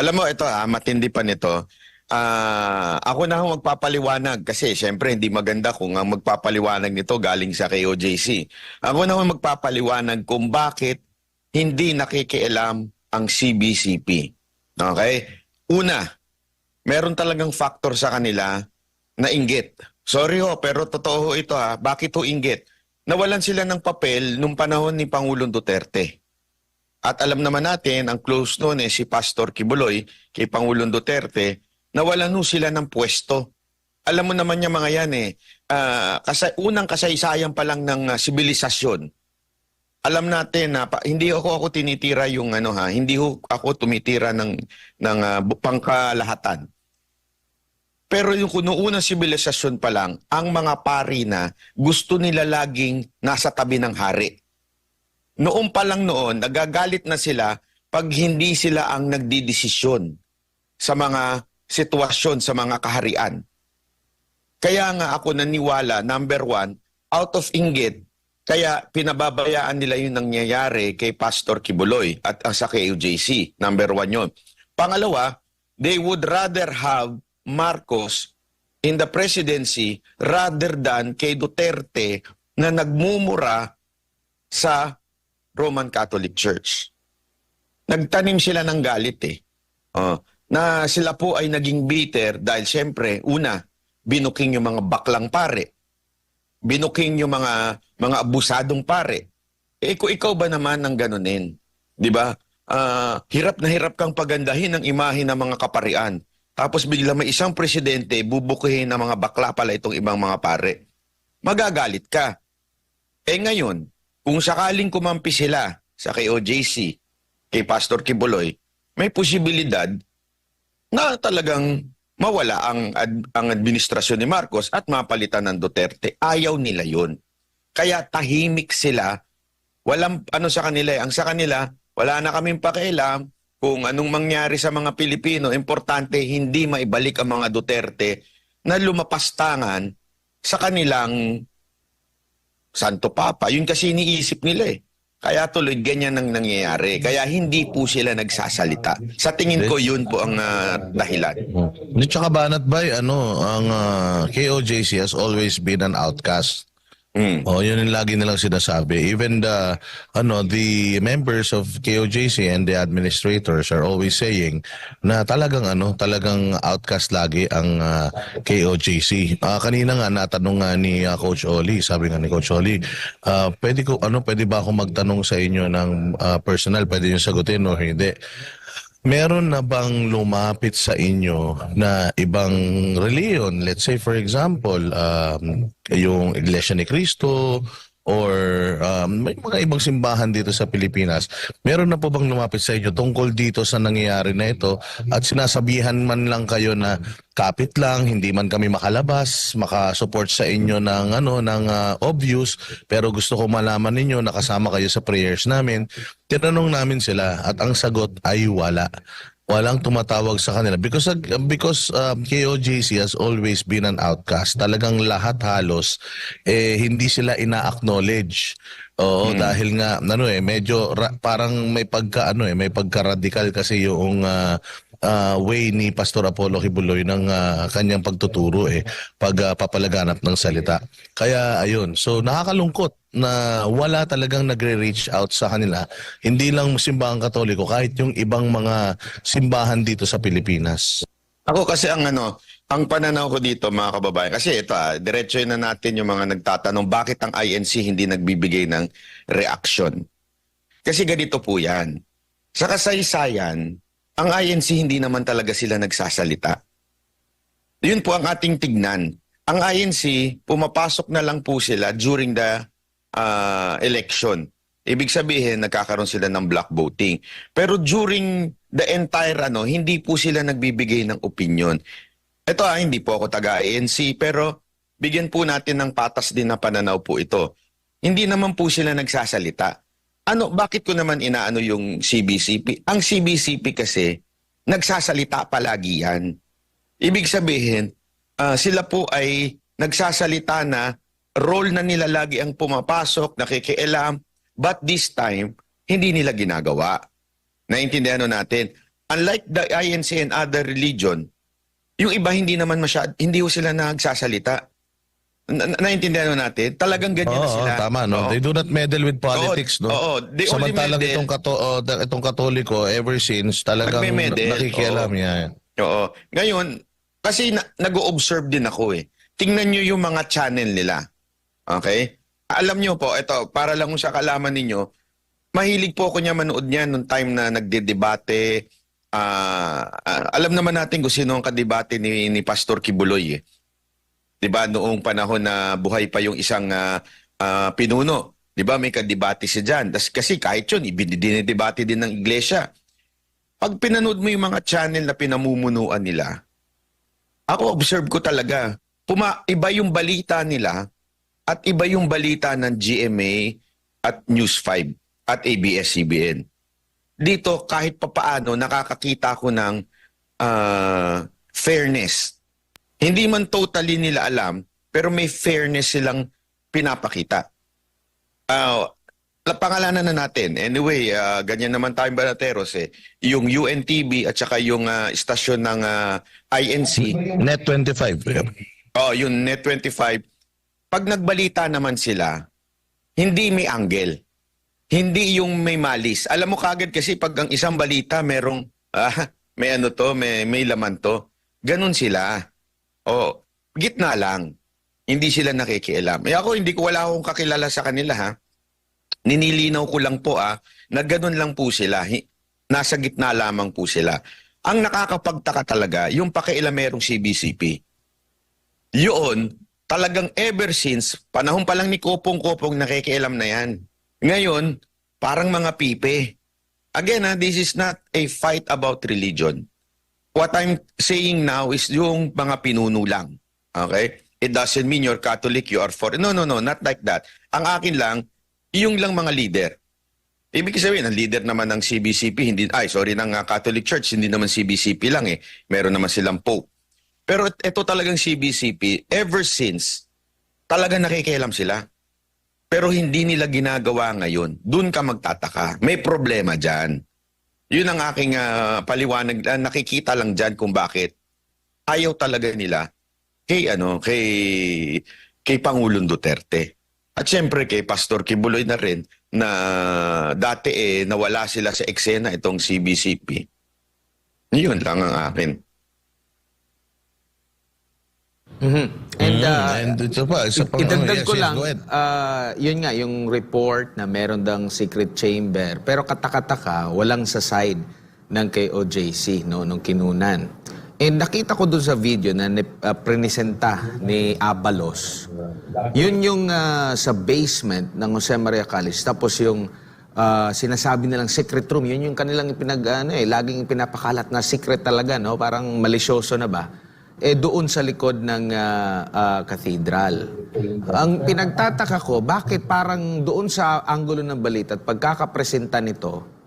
Alam mo, ito ah, matindi pa nito. Ah, ako na ho magpapaliwanag kasi syempre hindi maganda kung ang magpapaliwanag nito galing sa KOJC. Ako na ho magpapaliwanag kung bakit hindi nakikialam ang CBCP. Okay? Una, meron talagang factor sa kanila na inggit. Sorry ho, pero totoo ho ito ha. Bakit ho inggit? Nawalan sila ng papel nung panahon ni Pangulong Duterte. At alam naman natin, ang close noon eh, si Pastor Kibuloy kay Pangulong Duterte, nawalan ho sila ng pwesto. Alam mo naman niya mga yan eh, ah, kasa, unang kasaysayan pa lang ng ah, sibilisasyon. Alam natin na pa, hindi ako ako tinitira yung ano ha, hindi ho ako tumitira ng ng bu- pangkalahatan. Pero yung kuno unang sibilisasyon pa lang, ang mga pari na gusto nila laging nasa tabi ng hari. Noon pa lang noon, nagagalit na sila pag hindi sila ang nagdidesisyon sa mga sitwasyon, sa mga kaharian. Kaya nga ako naniwala, number one, out of inggit, kaya pinababayaan nila yung nangyayari kay Pastor Kibuloy at ang sa KUJC. Number one yun. Pangalawa, they would rather have Marcos in the presidency rather than kay Duterte na nagmumura sa Roman Catholic Church. Nagtanim sila ng galit eh. Oh, na sila po ay naging bitter dahil siyempre, una, binuking yung mga baklang pare. Binuking yung mga mga abusadong pare. Eh kung ikaw ba naman ang ganunin? 'Di ba? Ah, hirap na hirap kang pagandahin ang imahe ng mga kaparian. Tapos bigla may isang presidente bubukihin ng mga bakla pala itong ibang mga pare. Magagalit ka. Eh ngayon, kung sakaling kumampi sila sa KOJC, kay Pastor Kibuloy, may posibilidad na talagang mawala ang, ad- ang administrasyon ni Marcos at mapalitan ng Duterte. Ayaw nila yun. Kaya tahimik sila. Walang ano sa kanila eh. Ang sa kanila, wala na kaming pakialam kung anong mangyari sa mga Pilipino. Importante, hindi maibalik ang mga Duterte na lumapastangan sa kanilang Santo Papa. Yun kasi iniisip nila eh. Kaya tuloy ganyan ang nangyayari. Kaya hindi po sila nagsasalita. Sa tingin ko yun po ang ah, dahilan. Hindi tsaka banat bay, ano, ang ah, KOJC has always been an outcast. Mm. Oh, yun yung lagi nilang sinasabi. Even the ano, the members of KOJC and the administrators are always saying na talagang ano, talagang outcast lagi ang ah, KOJC. Ah, kanina nga natanong nga ni ah, Coach Oli, sabi nga ni Coach Oli, ah, pwede ko ano, pwede ba ako magtanong sa inyo ng ah, personal, pwede niyo sagutin o hindi? Meron na bang lumapit sa inyo na ibang reliyon? Let's say for example, um, yung Iglesia ni Cristo or um, may mga ibang simbahan dito sa Pilipinas. Meron na po bang lumapit sa inyo tungkol dito sa nangyayari na ito at sinasabihan man lang kayo na kapit lang, hindi man kami makalabas, makasupport sa inyo ng ano ng ah, obvious, pero gusto ko malaman ninyo nakasama kayo sa prayers namin. Tinanong namin sila at ang sagot ay wala. Walang tumatawag sa kanila because because um, KOJC has always been an outcast. Talagang lahat halos eh hindi sila ina-acknowledge. Oo, dahil nga ano eh medyo ra- parang may pagka ano eh may pagka-radical kasi yung ah, ah, way ni Pastor Apollo Kibuloy ng ah, kanyang pagtuturo eh pag papalaganap ng salita. Kaya ayun, so nakakalungkot na wala talagang nagre-reach out sa kanila. Hindi lang simbahan katoliko, kahit yung ibang mga simbahan dito sa Pilipinas. Ako kasi ang ano, ang pananaw ko dito mga kababayan, kasi ito ah, diretso na natin yung mga nagtatanong bakit ang INC hindi nagbibigay ng reaction. Kasi ganito po yan. Sa kasaysayan, ang INC hindi naman talaga sila nagsasalita. Yun po ang ating tignan. Ang INC, pumapasok na lang po sila during the ah, election. Ibig sabihin, nagkakaroon sila ng block voting. Pero during the entire ano, hindi po sila nagbibigay ng opinion. Ito ah, hindi po ako taga-ANC, pero bigyan po natin ng patas din na pananaw po ito. Hindi naman po sila nagsasalita. Ano, bakit ko naman inaano yung CBCP? Ang CBCP kasi, nagsasalita palagi yan. Ibig sabihin, ah, sila po ay nagsasalita na role na nila lagi ang pumapasok, nakikialam, but this time, hindi nila ginagawa. Naintindihan natin. unlike the INC and other religion, yung iba hindi naman masyad, hindi ho sila nagsasalita. Na, na- naintindihan natin? Talagang ganyan na Oo, sila. tama no. Oo. They do not meddle with politics, Oo, no. oo. They only Samantalang meddle- itong kato oh, da- itong Katoliko ever since talagang Nagme-meddle, nakikialam yan. Oo. Ngayon, kasi na, nag-observe din ako eh. Tingnan nyo yung mga channel nila. Okay? Alam nyo po, ito, para lang sa kalaman ninyo, mahilig po ako niya manood niya nung time na nagdedebate. Ah, ah, alam naman natin kung sino ang kadebate ni, ni Pastor Kibuloy eh. 'Di ba noong panahon na buhay pa yung isang ah, ah, pinuno, 'di ba may kadebate siya diyan. Tas kasi kahit 'yun, ibinidebate din ng iglesia. Pag pinanood mo yung mga channel na pinamumunuan nila, ako observe ko talaga, puma iba yung balita nila at iba yung balita ng GMA at News 5 at ABS-CBN. Dito kahit papaano nakakakita ko ng ah, fairness. Hindi man totally nila alam, pero may fairness silang pinapakita. Ah, la- pangalanan na natin. Anyway, ah, ganyan naman tayong banateros eh. Yung UNTV at saka yung ah, istasyon ng ah, INC, Net 25. yeah. oh, yung Net25, pag nagbalita naman sila, hindi may angle. Hindi yung may malis. Alam mo kagad kasi pag ang isang balita merong, ah, may ano to, may, may laman to. Ganun sila. O, gitna lang. Hindi sila nakikialam. Eh ako, hindi ko wala akong kakilala sa kanila ha. Ninilinaw ko lang po ah, na ganun lang po sila. Nasa gitna lamang po sila. Ang nakakapagtaka talaga, yung pakialamerong CBCP. Yun, talagang ever since, panahon pa lang ni Kopong-Kopong nakikialam na yan. Ngayon, parang mga pipe. Again, ha, this is not a fight about religion. What I'm saying now is yung mga pinuno lang. Okay? It doesn't mean you're Catholic, you are for... No, no, no, not like that. Ang akin lang, yung lang mga leader. Ibig sabihin, ang leader naman ng CBCP, hindi, ay, sorry, ng uh, Catholic Church, hindi naman CBCP lang eh. Meron naman silang Pope. Pero it- ito talagang CBCP, ever since, talaga nakikialam sila. Pero hindi nila ginagawa ngayon. Doon ka magtataka. May problema dyan. Yun ang aking ah, paliwanag. Ah, nakikita lang dyan kung bakit ayaw talaga nila kay ano kay kay Pangulong Duterte. At syempre kay Pastor Kibuloy na rin na dati eh nawala sila sa eksena itong CBCP. Yun lang ang akin. Mhm. And, Mm, uh, and ito pa, isa pang, idagdag yes, ko yes, lang, ah, yun nga, yung report na meron dang secret chamber, pero katakataka, walang sa side ng KOJC, no, nung kinunan. And nakita ko dun sa video na ni, ah, prinisenta ni Abalos. Yun yung ah, sa basement ng Jose Maria College. Tapos yung ah, sinasabi nilang secret room, yun yung kanilang pinag, ano, eh, laging pinapakalat na secret talaga, no? Parang malisyoso na ba? Eh doon sa likod ng ah, ah, cathedral. Ang pinagtataka ko, bakit parang doon sa anggulo ng balita at pagkakapresenta nito,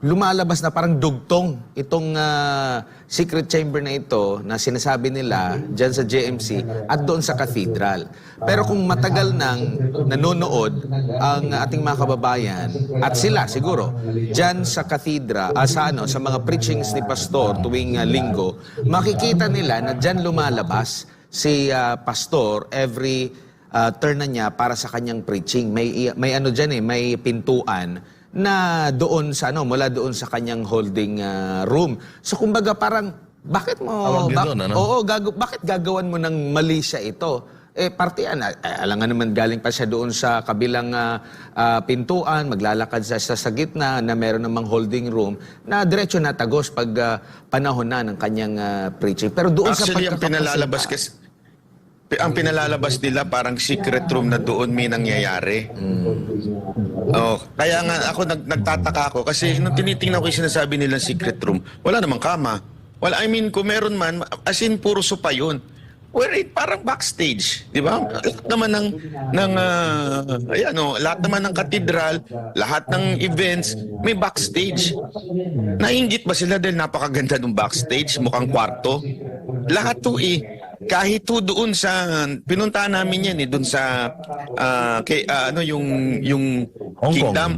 lumalabas na parang dugtong itong ah, secret chamber na ito na sinasabi nila dyan sa JMC at doon sa cathedral. Pero kung matagal nang nanonood ang ating mga kababayan at sila siguro dyan sa cathedral, ah, sa, ano, sa mga preachings ni pastor tuwing ah, linggo, makikita nila na dyan lumalabas si ah, pastor every ah, turn na niya para sa kanyang preaching. May, may ano dyan eh, may pintuan na doon sa ano mula doon sa kanyang holding ah, room. So kumbaga parang bakit mo Tawag din bak- doon, ano? Oo, gago, bakit gagawan mo ng mali siya ito? Eh parte yan, ah, eh, alam nga naman galing pa siya doon sa kabilang ah, ah, pintuan, maglalakad siya sa, sa gitna na meron namang holding room na diretso na tagos pag ah, panahon na ng kanyang ah, preaching. Pero doon Actually, sa ang pinalalabas kasi ang pinalalabas nila parang secret room na doon may nangyayari. Oh, kaya nga ako nag, nagtataka ako kasi nung tinitingnan ko yung sinasabi nila secret room, wala namang kama. Well, I mean, kung meron man, as in puro sopa yun. Where it parang backstage, di ba? Lahat naman ng ng ah, ayan oh, lahat naman ng katedral, lahat ng events may backstage. Nainggit ba sila dahil napakaganda ng backstage, mukhang kwarto? Lahat to eh. Kahit to doon sa pinuntahan namin yan eh doon sa ah, kay ah, ano yung yung Hong Kong. kingdom.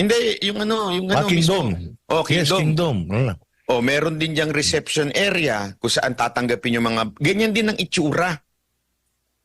Hindi, yung ano, yung Ah, ano Kingdom. mismo. Oh, Yes, kingdom. Kingdom. Mm. O meron din diyang reception area kung saan tatanggapin yung mga... Ganyan din ang itsura.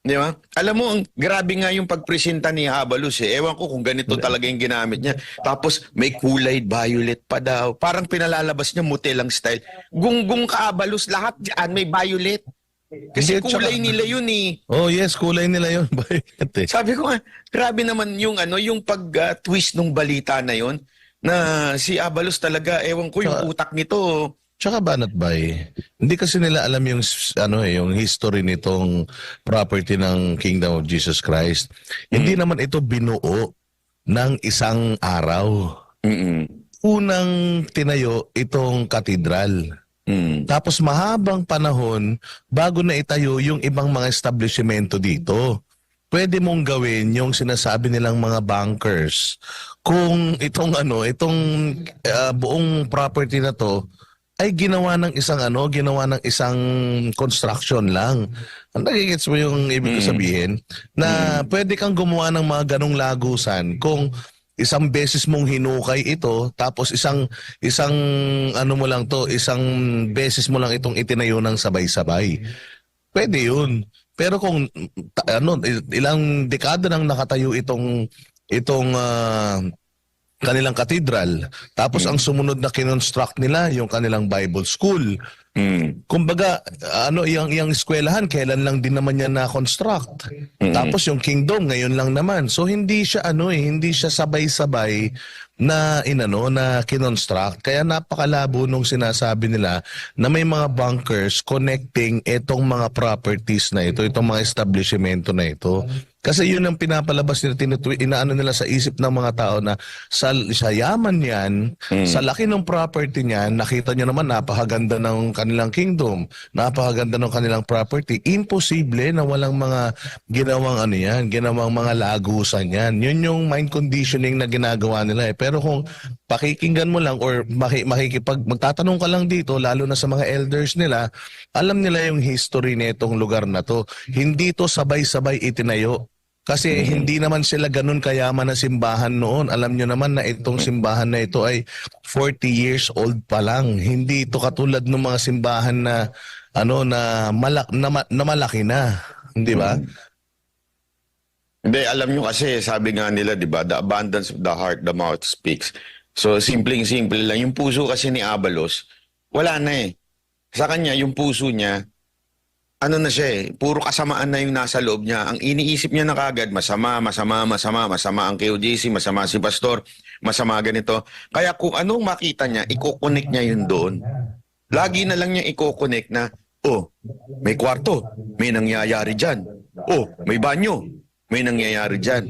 Di ba? Alam mo, ang grabe nga yung pagpresenta ni Habalos eh. Ewan ko kung ganito talaga yung ginamit niya. Tapos may kulay violet pa daw. Parang pinalalabas niya mutelang style. Gunggong ka Habalos, lahat dyan may violet. Kasi kulay nila yun eh. Oh yes, kulay nila yun. Eh? Sabi ko nga, grabe naman yung ano, yung pag-twist ng balita na yon na si Abalos talaga, ewan ko yung utak nito. Tsaka Banat Bay, hindi kasi nila alam yung ano eh, yung history nitong property ng Kingdom of Jesus Christ. Hindi naman ito binuo ng isang araw. Mm-mm. Unang tinayo itong katedral. Mm. Tapos mahabang panahon bago na itayo yung ibang mga establishmento dito. Pwede mong gawin yung sinasabi nilang mga bankers. Kung itong ano, itong ah, buong property na to ay ginawa ng isang ano, ginawa ng isang construction lang. Ang nagigits mo yung ibig ko Mm. sabihin na pwede kang gumawa ng mga ganong lagusan kung isang beses mong hinukay ito tapos isang isang ano mo lang to isang beses mo lang itong itinayo ng sabay-sabay. Pwede yun. Pero kung ano il- ilang dekada nang nakatayo itong itong ah, kanilang katedral tapos ang sumunod na kinonstruct nila yung kanilang Bible school Mm. kumbaga ano yung yung eskwelahan kailan lang din naman yan na construct Mm. tapos yung kingdom ngayon lang naman so hindi siya ano eh hindi siya sabay-sabay na inano na kinonstruct. Kaya napakalabo nung sinasabi nila na may mga bunkers connecting itong mga properties na ito itong mga establishmento na ito. Kasi yun ang pinapalabas nila tinutwi, inaano nila sa isip ng mga tao na sa, sa yaman niyan Mm. sa laki ng property niyan nakita niyo naman napakaganda ng kanilang kingdom napakaganda ng kanilang property. Imposible na walang mga ginawang ano yan ginawang mga lagusan yan. Yun yung mind conditioning na ginagawa nila eh. Pero kung pakikinggan mo lang or maki, makikipag magtatanong ka lang dito lalo na sa mga elders nila alam nila yung history nitong lugar na to hindi to sabay-sabay itinayo kasi hindi naman sila ganun kayaman na simbahan noon. Alam nyo naman na itong simbahan na ito ay 40 years old pa lang. Hindi ito katulad ng mga simbahan na ano na malak na, na malaki na, di ba? Hindi, alam nyo kasi, sabi nga nila, di ba, the abundance of the heart, the mouth speaks. So, simpleng-simple lang. Yung puso kasi ni Abalos, wala na eh. Sa kanya, yung puso niya, ano na siya eh, puro kasamaan na yung nasa loob niya. Ang iniisip niya na kagad, masama, masama, masama, masama ang KOJC, masama si Pastor, masama ganito. Kaya kung anong makita niya, iko-connect niya yun doon. Lagi na lang niya iko-connect na, oh, may kwarto, may nangyayari dyan. Oh, may banyo, may nangyayari dyan.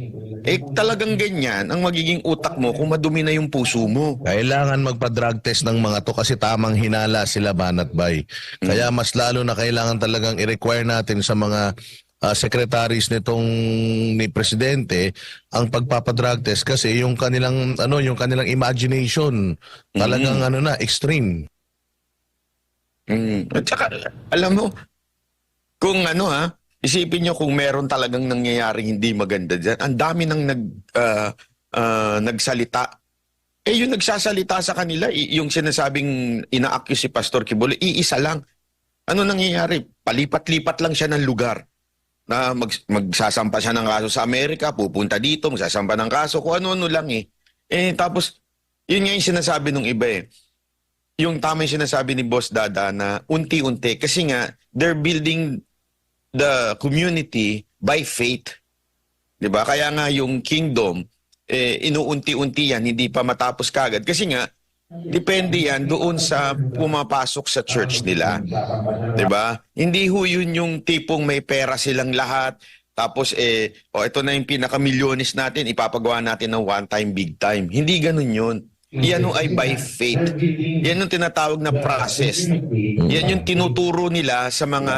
Eh, talagang ganyan ang magiging utak mo kung madumi na yung puso mo. Kailangan magpa-drug test ng mga to kasi tamang hinala sila banat bay. Kaya mas lalo na kailangan talagang i-require natin sa mga ah, secretaries nitong ni presidente ang pagpapa-drug test kasi yung kanilang ano yung kanilang imagination talagang ano na extreme. Mm. At saka, alam mo, kung ano ha, isipin nyo kung meron talagang nangyayari hindi maganda dyan, ang dami nang nag, ah, ah, nagsalita. Eh, yung nagsasalita sa kanila, yung sinasabing ina-accuse si Pastor Kibole, iisa lang. Ano nangyayari? Palipat-lipat lang siya ng lugar. Na mag, magsasampa siya ng kaso sa Amerika, pupunta dito, magsasampa ng kaso, kung ano-ano lang eh. Eh, tapos, yun nga yung sinasabi nung iba eh yung tama yung sinasabi ni Boss Dada na unti-unti kasi nga they're building the community by faith. 'Di ba? Kaya nga yung kingdom eh inuunti-unti yan, hindi pa matapos kagad kasi nga depende yan doon sa pumapasok sa church nila. 'Di ba? Hindi ho yun yung tipong may pera silang lahat tapos eh o ito na yung pinaka-milyones natin ipapagawa natin ng one time big time. Hindi ganun yun. Yan ay by faith. Yan yung tinatawag na process. Yan yung tinuturo nila sa mga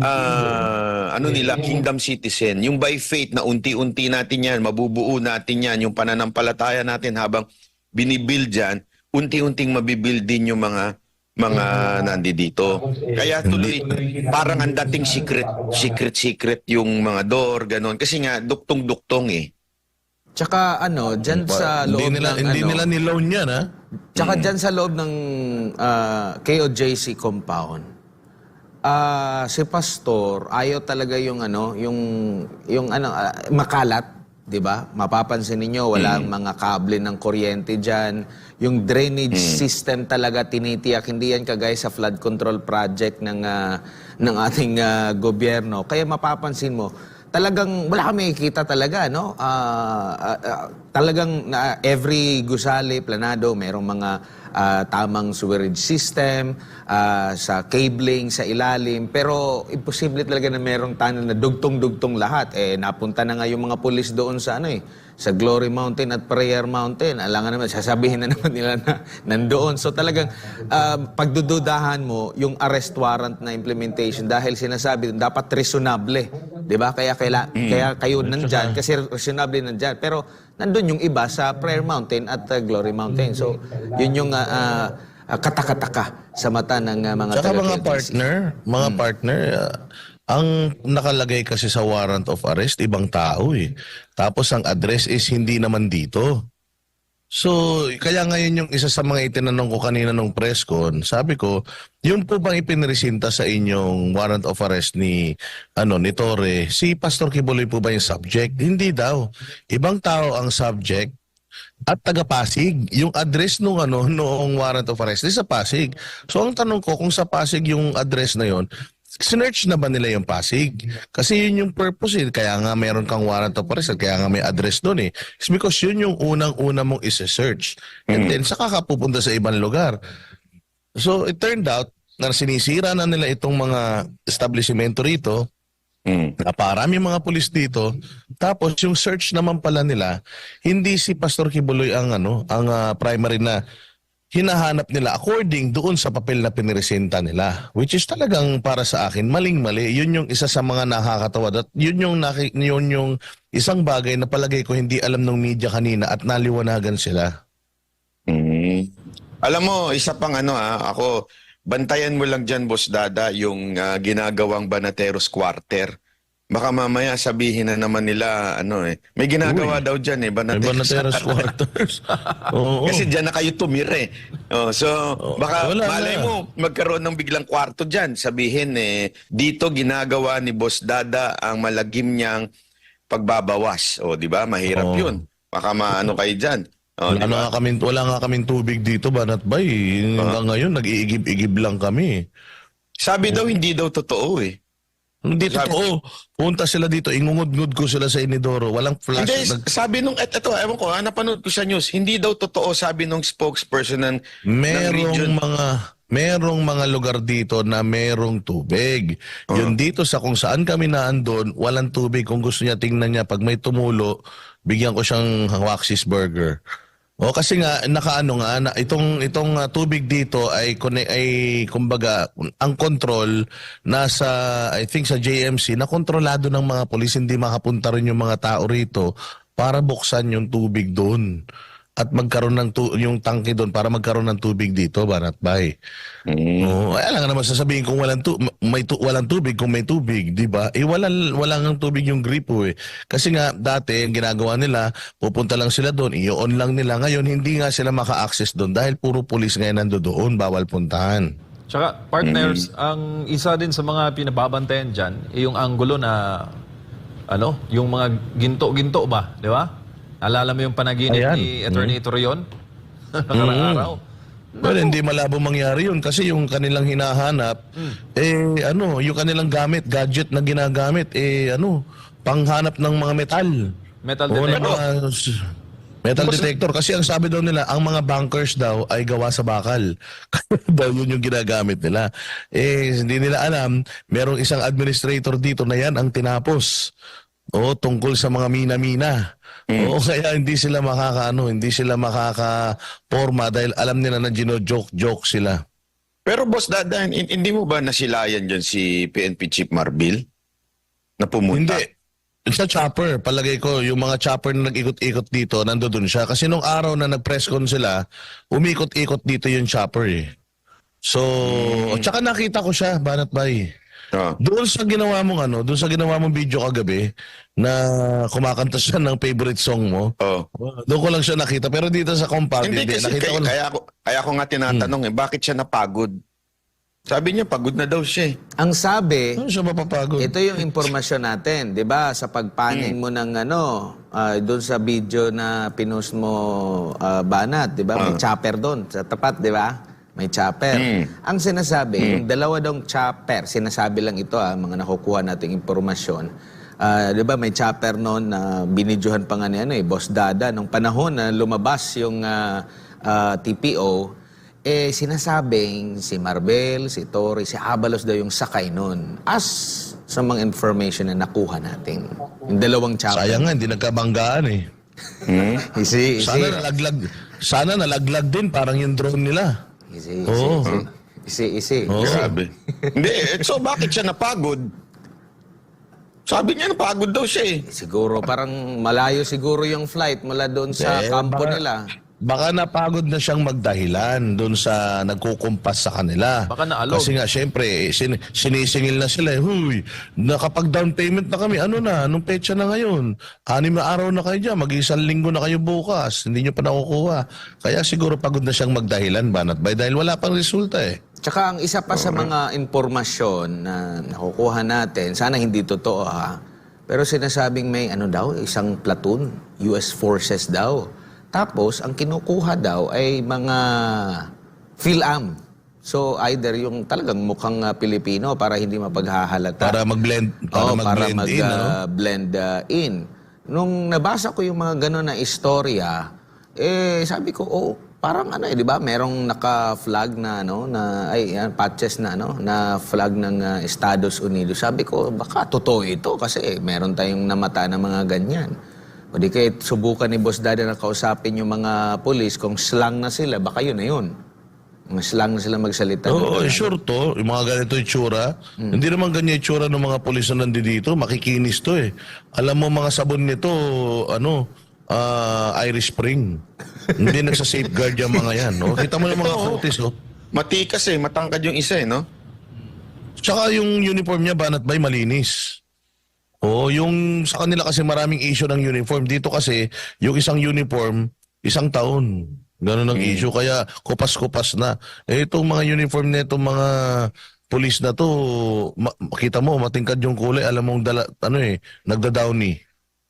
ah, ano nila kingdom citizen. Yung by faith na unti-unti natin yan, mabubuo natin yan, yung pananampalataya natin habang binibuild yan, unti-unting mabibuild din yung mga mga nandito. Kaya tuloy, parang ang dating secret, secret, secret yung mga door, ganon. Kasi nga, duktong-duktong eh. Tsaka ano, dyan sa hindi loob nila ng hindi ano, nila niloan yan ha. Tsaka dyan sa loob ng ah, KOJC compound, ah, si pastor ayaw talaga yung ano, yung yung ano ah, makalat, 'di ba? Mapapansin niyo walang mga kable ng kuryente diyan. Yung drainage system talaga tinitiyak hindi yan kagaya sa flood control project ng ah, ng ating ah, gobyerno. Kaya mapapansin mo talagang wala kami kita talaga no? Ah, ah, ah, talagang na every gusali planado merong mga ah, tamang sewerage system ah, sa cabling sa ilalim. Pero imposible talaga na merong tunnel na dugtong-dugtong lahat. Eh napunta na nga yung mga pulis doon sa ano eh sa Glory Mountain at Prayer Mountain. Alangan naman sasabihin na naman nila na nandoon. So talagang ah, pagdududahan mo yung arrest warrant na implementation dahil sinasabi dapat reasonable 'di ba? Kaya kaila, kaya kayo nandyan kasi reasonable nandyan. Pero nandun yung iba sa Prayer Mountain at uh, Glory Mountain. So yun yung ah, ah, katakataka sa mata ng ah, mga taga mga partner, mga partner, uh, ang nakalagay kasi sa warrant of arrest, ibang tao eh. Tapos ang address is hindi naman dito. So, kaya ngayon yung isa sa mga itinanong ko kanina nung press con, sabi ko, yung po bang ipinresinta sa inyong warrant of arrest ni ano ni Torre, si Pastor Kibuloy po ba yung subject? Hindi daw. Ibang tao ang subject at taga Pasig. Yung address nung ano noong warrant of arrest is sa Pasig. So ang tanong ko kung sa Pasig yung address na yon, sinerch na ba nila yung Pasig? Kasi yun yung purpose eh. Kaya nga meron kang warrant of arrest at kaya nga may address doon eh. It's because yun yung unang-una mong isa-search. And then saka ka pupunta sa ibang lugar. So it turned out na sinisira na nila itong mga establishmento rito Mm. Naparami mga pulis dito. Tapos yung search naman pala nila, hindi si Pastor Kibuloy ang ano, ang ah, primary na hinahanap nila according doon sa papel na piniresenta nila. Which is talagang para sa akin maling-mali. Yun yung isa sa mga nakakatawa. At yun yung naki, yun yung isang bagay na palagay ko hindi alam ng media kanina at naliwanagan sila. Mm. Alam mo, isa pang ano ah, ako, bantayan mo lang dyan, Boss Dada, yung ah, ginagawang Banateros Quarter. Baka mamaya sabihin na naman nila, ano eh, may ginagawa daw dyan eh, May Banateros. Banateros quarters. Oo. Kasi dyan na kayo tumire. Oh, so, baka wala malay na. mo, magkaroon ng biglang kwarto dyan. Sabihin eh, dito ginagawa ni Boss Dada ang malagim niyang pagbabawas. O, di ba? Mahirap Oo. yun. Baka maano kayo dyan. O, wala, di ba? nga kami, wala nga kaming tubig dito, Banat Bay. Hanggang ngayon, nag-iigib-igib lang kami. Sabi daw, hindi daw totoo eh. Hindi Sabi- totoo. Punta sila dito, ingungod-ngud ko sila sa Inidoro. Walang flash. Hindi, Nag- sabi nung, et, eto, ewan ko, ha, napanood ko sa news, hindi daw totoo, sabi nung spokesperson ng, ng merong region. mga merong mga lugar dito na merong tubig. Yun dito sa kung saan kami naandun, walang tubig. Kung gusto niya, tingnan niya. Pag may tumulo, bigyan ko siyang Waxis Burger. O kasi nga nakaano nga na itong itong ah, tubig dito ay ay kumbaga ang control nasa I think sa JMC na kontrolado ng mga pulis hindi makapunta rin yung mga tao rito para buksan yung tubig doon at magkaroon ng tu- yung tangke doon para magkaroon ng tubig dito Banat Bay. Mm. Oo, ay alam nga naman sasabihin kung walang tu- may tu- walang tubig kung may tubig, 'di ba? Eh wala wala ngang tubig yung gripo eh. Kasi nga dati ang ginagawa nila, pupunta lang sila doon, i-on lang nila. Ngayon hindi nga sila maka-access doon dahil puro pulis ngayon nandoon, bawal puntahan. Tsaka partners, ang isa din sa mga pinababantayan dyan, eh, yung angulo na ano, yung mga ginto-ginto ba, di ba? Alala mo yung panaginip Ayan. ni Attorney Torion? Nakarang araw. Well, hindi malabo mangyari yun kasi yung kanilang hinahanap, eh ano, yung kanilang gamit, gadget na ginagamit, eh ano, panghanap ng mga metal. Metal detector. mga metal detector. Kasi ang sabi daw nila, ang mga bunkers daw ay gawa sa bakal. daw yun yung ginagamit nila. Eh, hindi nila alam, merong isang administrator dito na yan ang tinapos. O tungkol sa mga mina-mina. Oo, kaya hindi sila makakaano, hindi sila makaka-forma dahil alam nila na gino-joke-joke sila. Pero Boss Dada, hin- hindi mo ba nasilayan dyan si PNP Chief Marbil? Na pumunta? Hindi. Sa chopper, palagay ko, yung mga chopper na nag-ikot-ikot dito, nandoon siya. Kasi nung araw na nag-press con sila, umikot-ikot dito yung chopper eh. So, tsaka nakita ko siya, Banat Bay. Oh. Doon sa ginawa mong ano, doon sa ginawa mong video kagabi na kumakanta siya ng favorite song mo. Oh. Doon ko lang siya nakita pero dito sa compound Hindi kasi nakita kaya, ko na- kaya, ako, kaya ako nga tinatanong eh, bakit siya napagod? Sabi niya, pagod na daw siya eh. Ang sabi, Ano siya mapapagod? ito yung impormasyon natin, 'di ba? Sa pagpaning mo ng ano, ah, doon sa video na pinost mo ah, banat, 'di ba? May chopper doon sa tapat, 'di ba? May chopper. Ang sinasabi, yung dalawa dong chopper, sinasabi lang ito ah, mga nakukuha nating impormasyon. Ah, 'di ba may chopper noon na binidyohan pa nga ni ano eh, Boss Dada nung panahon na lumabas yung ah, ah, TPO eh sinasabing si Marbel, si Tori, si Abalos daw yung sakay nun. As sa mga information na nakuha natin. Yung dalawang chopper. Sayang nga, hindi nagkabanggaan eh. Isi, isi. Sana nalaglag, sana nalaglag din parang yung drone nila. Isi, isi, Oo. isi. Isi, isi. Grabe. Hindi, eh, so bakit siya napagod? Sabi niya napagod daw siya eh. Siguro, parang malayo siguro yung flight mula doon sa Eh, kampo baka- nila. Baka napagod na siyang magdahilan doon sa nagkukumpas sa kanila. Baka naalog. Kasi nga, syempre, sin- sinisingil na sila. eh, Huy, nakapag down payment na kami. Ano na? Anong petsa na ngayon? Anim na araw na kayo dyan. Mag-isang linggo na kayo bukas. Hindi nyo pa nakukuha. Kaya siguro pagod na siyang magdahilan, Banat Bay, dahil wala pang resulta eh. Tsaka ang isa pa sa mga impormasyon na nakukuha natin, sana hindi totoo ha, pero sinasabing may ano daw, isang platoon, US forces daw. Tapos, ang kinukuha daw ay mga PhilAm. So, either yung talagang mukhang ah, Pilipino para hindi mapaghahalata. Para mag-blend, para Oo, mag-blend mag, in. ano? ah, blend ah, in. Nung nabasa ko yung mga gano'n na istorya, eh sabi ko, oh, parang ano eh, di ba? Merong naka-flag na ano, na ay yan, patches na ano, na flag ng ah, Estados Unidos. Sabi ko, baka totoo ito kasi meron tayong namata na mga ganyan. O di kaya subukan ni Boss Dada na kausapin yung mga polis kung slang na sila, baka yun na yun. Mga slang na sila magsalita. Oo, eh, sure to. Yung mga ganito itsura. Hindi naman ganyan itsura ng mga pulis na nandito. Makikinis to eh. Alam mo mga sabon nito, ano, ah, Irish Spring. Hindi nagsa-safeguard yung mga yan. No? Kita mo yung mga fruities, oh. Matikas eh, matangkad yung isa eh, no? Tsaka yung uniform niya, banat ba'y malinis? Oo, yung sa kanila kasi maraming issue ng uniform. Dito kasi, yung isang uniform, isang taon. Ganun ang issue. Kaya kupas-kupas na. Eh, itong mga uniform na itong mga pulis na to, ma- makita mo, matingkad yung kulay. Alam mong dala, ano eh, nagda-downy.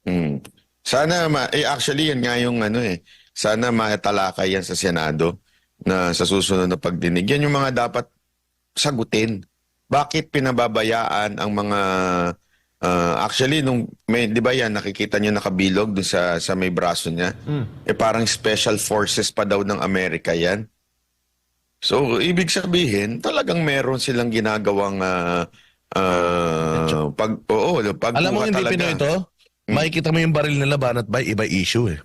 Hmm. Sana, ma- eh actually yan nga yung ano eh, sana maitalakay yan sa Senado na sa susunod na pagdinig. Yan yung mga dapat sagutin. Bakit pinababayaan ang mga ah, actually nung may 'di ba yan nakikita niyo nakabilog dun sa sa may braso niya. Eh parang special forces pa daw ng Amerika yan. So ibig sabihin talagang meron silang ginagawang ah, ah, pag oo, pag Alam mo hindi Pinoy ito? Makikita mo yung baril nila, banat ba? Iba issue eh.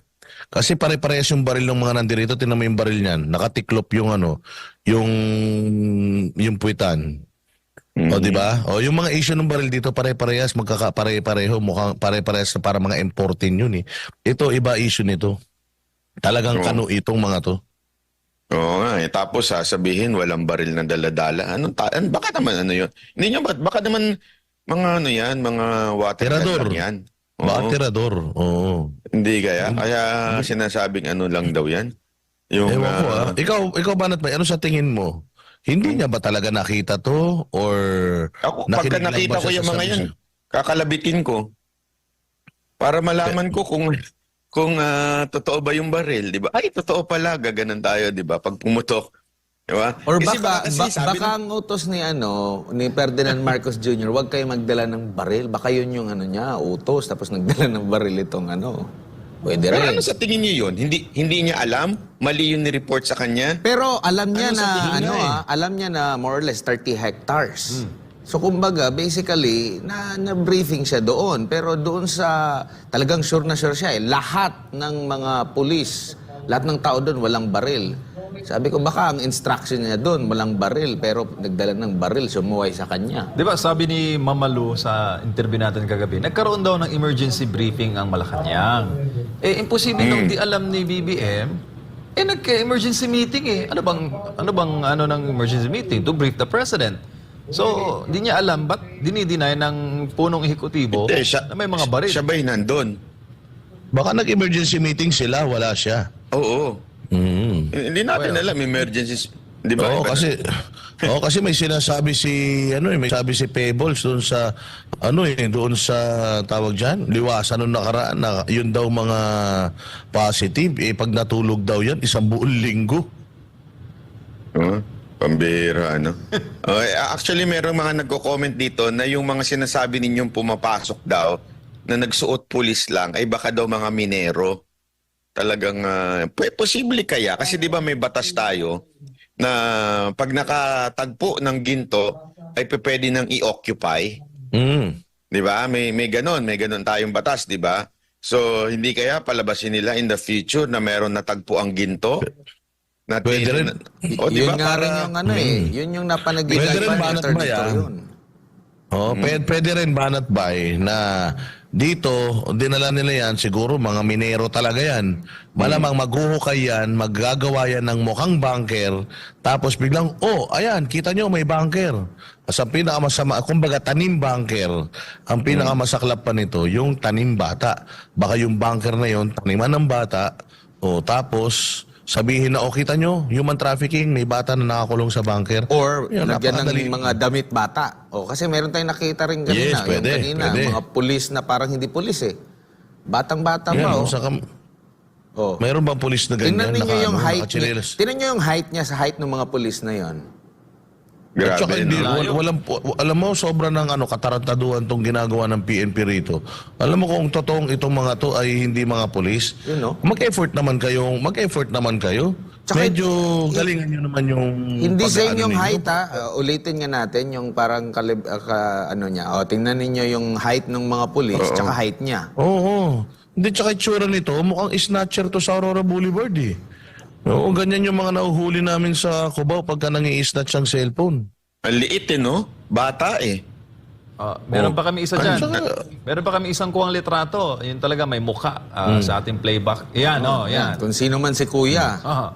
Kasi pare-parehas yung baril ng mga nandirito. Tinan mo yung baril niyan. Nakatiklop yung ano, yung, yung puwitan. O, di ba? O, yung mga issue ng baril dito, pare-parehas, magkaka-pare-pareho, mukhang pare-parehas na para mga importin yun eh. Ito, iba issue nito. Talagang Oo. kanu itong mga to. Oo nga eh. Tapos sasabihin walang baril na daladala. Anong ta- an, baka naman ano yun? Hindi nyo ba? Baka naman mga ano yan, mga water gun Tirador. lang yan. Oo. Baka tirador. Oo. Hindi kaya? Kaya sinasabing ano lang daw yan. Yung, Ewan ko ah, ah. Ikaw, ikaw banat ba? Ano sa tingin mo? Hindi niya ba talaga nakita to? Or ako, nakinig pagka nakita ko yung mga yan, niya? kakalabitin ko. Para malaman ko kung kung ah, totoo ba yung baril, di ba? Ay, totoo pala, gaganan tayo, di ba? Pag pumutok, di ba? Or Kasi baka, kasi ba- sabi baka ang utos ni ano ni Ferdinand Marcos Jr., wag kayo magdala ng baril. Baka yun yung ano niya, utos tapos nagdala ng baril itong ano. Pwede Pero rin. ano sa tingin niyo yun? Hindi hindi niya alam? Mali yung ni-report sa kanya? Pero alam niya Ano sa na tingin ano niya eh? ah, alam niya na more or less 30 hectares. So kumbaga basically na na briefing siya doon pero doon sa talagang sure na sure siya eh lahat ng mga pulis, lahat ng tao doon walang baril. Sabi ko baka ang instruction niya doon walang baril pero nagdala ng baril sumuway sa kanya. Di ba sabi ni Mamalu sa interview natin kagabi, nagkaroon daw ng emergency briefing ang Malacanang. Eh, imposible nung di alam ni BBM, eh nagka-emergency meeting eh. Ano bang, ano bang, ano ng emergency meeting? To brief the president. So, hindi niya alam ba't dinideny ng punong ehekutibo Hindi, siya- na may mga baril. Siya ba'y nandun? Baka nag-emergency meeting sila, wala siya. Oo. Mm. Hindi natin alam, emergencies. Di ba? Oo, Iba- kasi Oo, kasi may sinasabi si ano eh, may sabi si Pebbles doon sa ano eh, doon sa tawag diyan, liwasan nung nakaraan na yun daw mga positive eh pag natulog daw yan isang buong linggo. Oo, pambira, ano? Eh, actually, merong mga nagko-comment dito na yung mga sinasabi ninyong pumapasok daw na nagsuot pulis lang ay baka daw mga minero. Talagang, p- posible kaya? Kasi di ba may batas tayo na pag nakatagpo ng ginto ay pwede nang i-occupy. Mm. Di ba? May, may ganon, may ganon tayong batas, di ba? So, hindi kaya palabasin nila in the future na meron natagpo ang ginto? Na Pwede rin. O, di ba? yun nga rin Para- yung ano eh. Yun yung napanaginip Pwede rin pa ni banat Attorney ba yan? Torion. Oh, pwede, pwede rin banat bay na dito dinala nila yan siguro mga minero talaga yan. Malamang maghuhukay yan, maggagawa yan ng mukhang bunker, tapos biglang oh, ayan, kita nyo may bunker. As ang pinakamasama, kumbaga tanim bunker. Ang pinakamasaklap pa nito, yung tanim bata. Baka yung bunker na yon taniman ng bata. Oh, tapos sabihin na, oh, kita nyo, human trafficking, may bata na nakakulong sa bunker. Or Yun, lagyan ng mga damit bata. O, kasi meron tayong nakita rin kanina. Yes, yung pwede, kanina, pwede. mga pulis na parang hindi pulis eh. Batang-bata pa oh, oh. saka, oh. Mayroon bang pulis na ganyan? Tingnan ninyo Naka- yung ano, height niya. Tingnan niyo yung height niya sa height ng mga pulis na yon. At saka Grabe, hindi, no? wal- walang, wa- alam mo, sobra ng ano, katarantaduhan tong ginagawa ng PNP rito. Alam mo kung totoong itong mga to ay hindi mga pulis, Yun, no? mag-effort naman kayo, mag-effort naman kayo. Tsaka- Medyo galingan nyo naman yung... Hindi sa inyong ninyo. height ha. Uh, ulitin nga natin yung parang kalib, uh, ka- ano niya. O, tingnan ninyo yung height ng mga pulis tsaka height niya. Oo. Hindi, tsaka itsura nito, mukhang snatcher to sa Aurora Boulevard eh. Oo, ganyan yung mga nahuhuli namin sa Cubao pagka nangi-snatch ang cellphone. Ang liit eh, no? Bata eh. Ah, meron pa kami isa dyan. saka- Meron pa kami isang kuwang litrato. Yun talaga may mukha ah, sa ating playback. Yan, oh, yan. Kung sino man si kuya. Aha.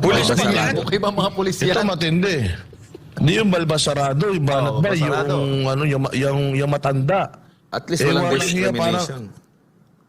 Pulis Basta din yan. Okay ba mga pulis Ito yan? matindi. Hindi yung balbasarado, yung banat Oo, ba, basarado. yung, ano, yung, yung, yung matanda. At least Eh, walang walang discrimination.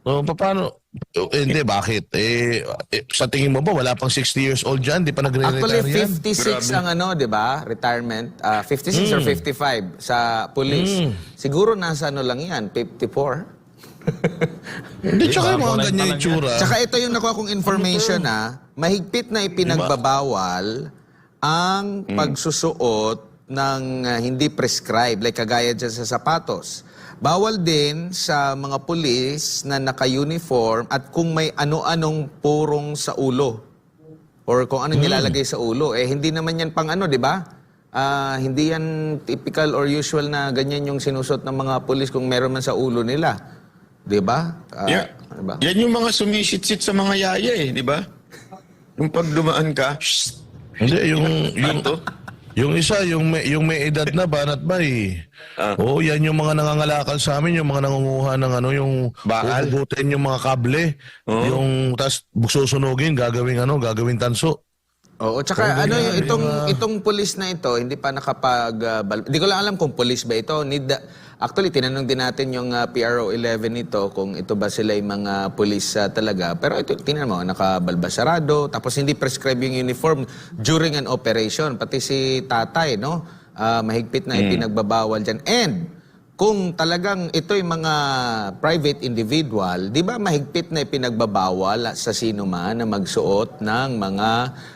O, paano? Eh, hindi, bakit? Eh, eh, sa tingin mo ba, wala pang 60 years old dyan? Di pa nagre-retire Actually, yan? 56 ang ano, di ba? Retirement. Ah, 56 or 55 sa police. Siguro nasa ano lang yan, 54. Hindi, tsaka yung mga ganyan pa lang yung tsura. Tsaka ito yung nakuha kong information na mahigpit na ipinagbabawal ang pagsusuot ng ah, hindi prescribed, like kagaya dyan sa sapatos. Bawal din sa mga pulis na naka-uniform at kung may ano-anong purong sa ulo or kung anong nilalagay sa ulo. Eh, hindi naman yan pang ano, di ba? Ah, hindi yan typical or usual na ganyan yung sinusot ng mga pulis kung meron man sa ulo nila. Di ba? Ah, Yeah. di ba? Yan yung mga sumisit-sit sa mga yaya eh, di ba? Yung pag dumaan ka, shh, Hindi, yung, yung, Ano? Yung isa, yung may, yung may edad na, banat ba eh. Ah. Oo, yan yung mga nangangalakal sa amin, yung mga nangunguha ng ano, yung Bakal? huhugutin yung mga kable. Oo. Yung, tas susunugin, gagawin ano, gagawin tanso. Oo, tsaka ano yung itong itong pulis na ito hindi pa nakapag uh, bal- Hindi ko lang alam kung pulis ba ito. Need Actually tinanong din natin yung uh, PRO 11 nito kung ito ba sila yung mga pulis uh, talaga. Pero ito tingnan mo nakabalbasarado tapos hindi prescribe yung uniform during an operation. Pati si Tatay no, ah, mahigpit na ipinagbabawal diyan. And kung talagang ito'y mga private individual, di ba mahigpit na ipinagbabawal sa sino man na magsuot ng mga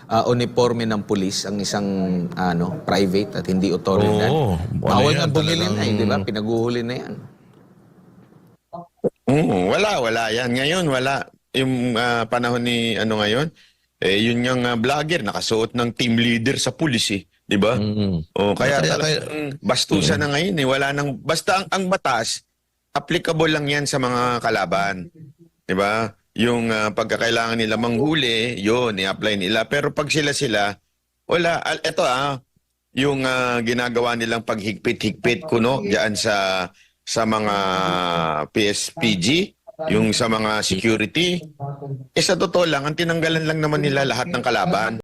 ah, uniforme ng pulis ang isang ano private at hindi otoridad? Oo, Bawal nga bumili na eh, di ba? Pinaguhuli na yan. Oo, wala, wala yan. Ngayon, wala. Yung ah, panahon ni ano ngayon, eh, yun yung ah, vlogger, nakasuot ng team leader sa pulis eh. Di ba? Mm. O, kaya, Kaya- talagang bastusan na ngayon eh. Wala nang, basta ang, ang batas, applicable lang yan sa mga kalaban. Di ba? Yung ah, pagkakailangan nila manghuli, yun, i-apply nila. Pero pag sila-sila, wala. Al- Ito ah, yung ah, ginagawa nilang paghigpit-higpit kuno diyan sa sa mga PSPG, yung sa mga security. Eh sa totoo lang, ang tinanggalan lang naman nila lahat ng kalaban.